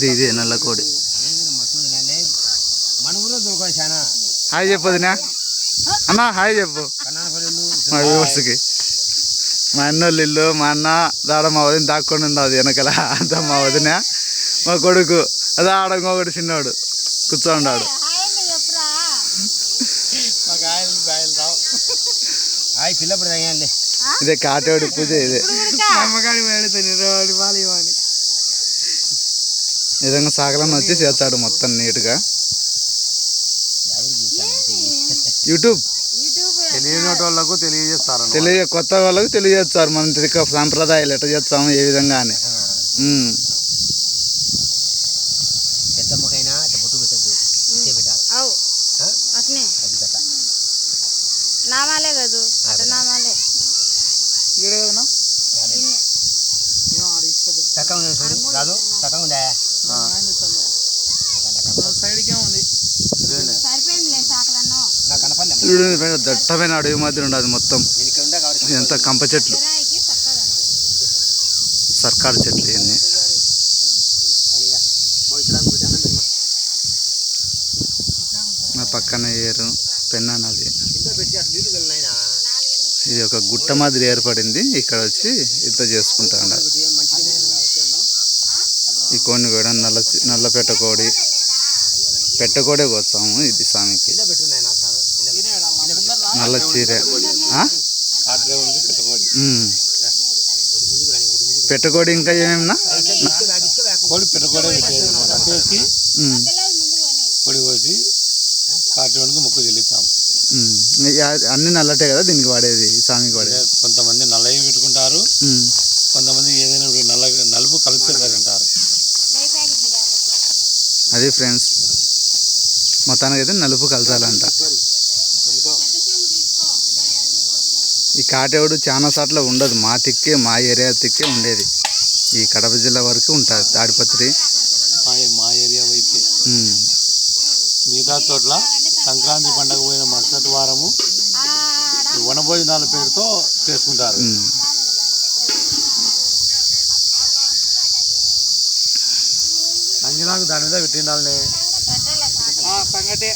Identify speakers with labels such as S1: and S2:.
S1: ఇది ఇదే నల్ల కోడి. హాయ్ చెప్పు వదినా. అన్న హాయ్ చెప్పు. మా వ్యూవర్స్కి. మా అన్నోళ్ళ ఇల్లు మా అన్న దాడ మా వదిన దాక్కొని ఉండదు వెనకల. అంతా మా వదిన మా కొడుకు. అదే ఆడ ఇంకొకటి చిన్నోడు. కూర్చోండాడు ఇదే కాటేవాడి పూజ ఇదే.
S2: అమ్మగాడి
S1: ఈ విధంగా సాగలన్న వచ్చి చేస్తాడు మొత్తం నీట్గా. యూట్యూబ్.
S2: తెలియని వాళ్ళకు తెలియజేస్తారు
S1: తెలియ కొత్త వాళ్ళకి తెలియజేస్తారు. మన తిరిగి సాంప్రదాయాలు ఎట్లా చేస్తాము ఏ విధంగా అని.
S3: నామాలే కదూ? నామాలే.
S2: ఉందా?
S1: దట్టమైన అడవి మాదిరి ఉండదు మొత్తం. ఇదంతా కంప చెట్లు. సర్కారు చెట్లు ఇవన్నీ మా పక్కన ఏరు పెన్నా నది. ఇది ఒక గుట్ట మాదిరి ఏర్పడింది. ఇక్కడ వచ్చి ఇంత చేసుకుంటా ఉన్నారు ఈ కోడిని కూడా నల్ల నల్ల పెట్టకోడి పెట్టకోడే కోస్తాము ఇది స్వామికి. నల్ల చీర.
S2: పెట్టుకోండి.
S1: పెట్టకోడి ఇంకా ఏమేమన్నా?
S2: కోడి
S1: ఉమ్.
S2: పొడి పోసి కాటోనికి మొక్కు చెల్లిస్తాం.
S1: అన్ని నల్లటే కదా దీనికి వాడేది స్వామికి వాడేది?
S2: కొంతమంది నల్లవి పెట్టుకుంటారు. కొంతమంది ఏదైనా నల్ల నలుపు కలిసి అంటారు
S1: అది ఫ్రెండ్స్ మొత్తానికైతే నలుపు కలసాలంట. ఈ కాటేవుడు చాలా సార్లు ఉండదు మా తిక్కే మా ఏరియా తిక్కే ఉండేది. ఈ కడప జిల్లా వరకు ఉంటుంది తాడిపత్రి.
S2: మా ఏరియా వైపే. మిగతా చోట్ల సంక్రాంతి పండగ పోయిన మరుసటి వారము వనభోజనాల పేరుతో చేసుకుంటారు. నంజనాకు దాని మీద పెట్టిండాలనే.
S3: సంగటే